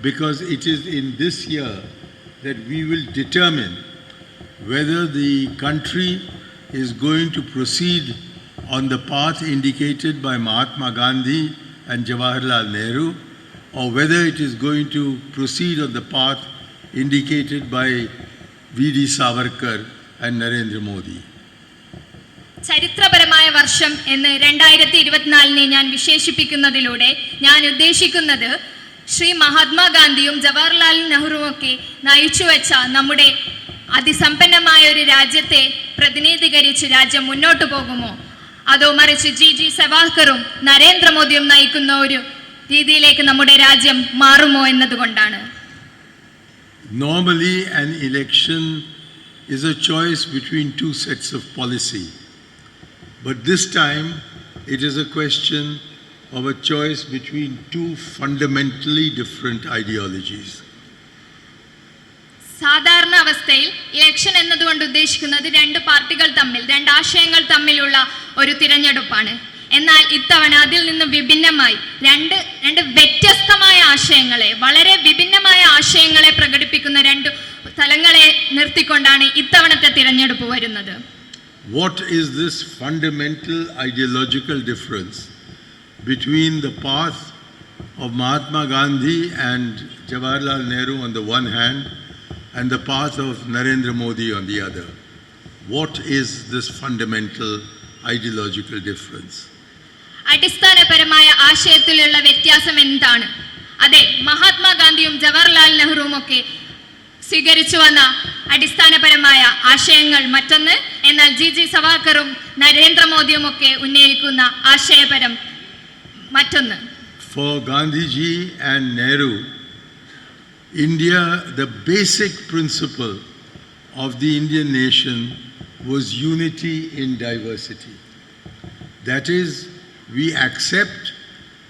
because it is in this year that we will determine whether the country is going to proceed on the path indicated by Mahatma Gandhi and Jawaharlal Nehru or whether it is going to proceed on the path indicated by V.D. Savarkar and Narendra Modi. ചരിത്രപരമായ വർഷം എന്ന് രണ്ടായിരത്തി ഇരുപത്തിനാലിനെ ഞാൻ വിശേഷിപ്പിക്കുന്നതിലൂടെ ഞാൻ ഉദ്ദേശിക്കുന്നത് ശ്രീ മഹാത്മാഗാന്ധിയും ജവഹർലാൽ നെഹ്റുവൊക്കെ നയിച്ചുവെച്ച നമ്മുടെ അതിസമ്പന്നമായ ഒരു രാജ്യത്തെ പ്രതിനിധീകരിച്ച് രാജ്യം മുന്നോട്ട് പോകുമോ അതോ മറിച്ച് ജി ജി സവാക്കറും നരേന്ദ്രമോദിയും നയിക്കുന്ന ഒരു രീതിയിലേക്ക് നമ്മുടെ രാജ്യം മാറുമോ എന്നതുകൊണ്ടാണ് Normally, an election is a choice between two sets of policy. But this time, it is a of a choice between two fundamentally different ideologies. സാധാരണ അവസ്ഥയിൽ ഇലക്ഷൻ എന്നതുകൊണ്ട് ഉദ്ദേശിക്കുന്നത് രണ്ട് പാർട്ടികൾ തമ്മിൽ രണ്ട് ആശയങ്ങൾ തമ്മിലുള്ള ഒരു തിരഞ്ഞെടുപ്പാണ്. എന്നാൽ ഇത്തവണ അതിൽ നിന്ന് വിഭിന്നമായി രണ്ട് രണ്ട് വ്യത്യസ്തമായ ആശയങ്ങളെ വളരെ വിഭിന്നമായ ആശയങ്ങളെ പ്രകടിപ്പിക്കുന്ന രണ്ട് സ്ഥലങ്ങളെ നിർത്തിക്കൊണ്ടാണ് ഇത്തവണത്തെ തിരഞ്ഞെടുപ്പ് വരുന്നത്. What is this fundamental ideological difference? Between the path of Mahatma Gandhi and Jawaharlal Nehru on the one hand and the path of Narendra Modi on the other? What is this fundamental ideological difference? അടിസ്ഥാനപരമായ ആശയത്തിലുള്ള വ്യത്യാസം എന്താണ് അതെ മഹാത്മാഗാന്ധിയും ജവഹർലാൽ നെഹ്റുവും ഒക്കെ സ്വീകരിച്ചു വന്ന അടിസ്ഥാനപരമായ ആശയങ്ങൾ മറ്റൊന്ന് എന്നാൽ ജി ജി സവാക്കറും നരേന്ദ്രമോദിയും ഒക്കെ ഉന്നയിക്കുന്ന ആശയപരം മറ്റൊന്ന് For Gandhiji and Nehru, India, the basic principle of the Indian nation was unity in diversity. That is, we accept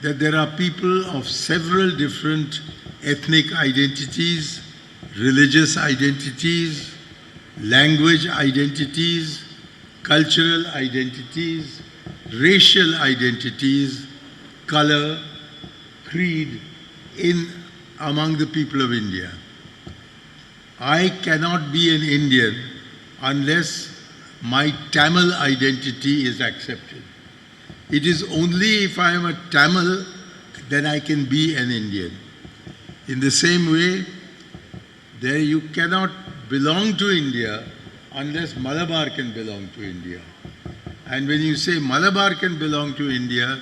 that there are people of several different ethnic identities, religious identities, language identities, cultural identities, racial identities, color, creed in among the people of India. I cannot be an Indian unless my Tamil identity is accepted. It is only if I am a Tamil then I can be an Indian. In the same way, there you cannot belong to India unless Malabar can belong to India. And when you say Malabar can belong to India,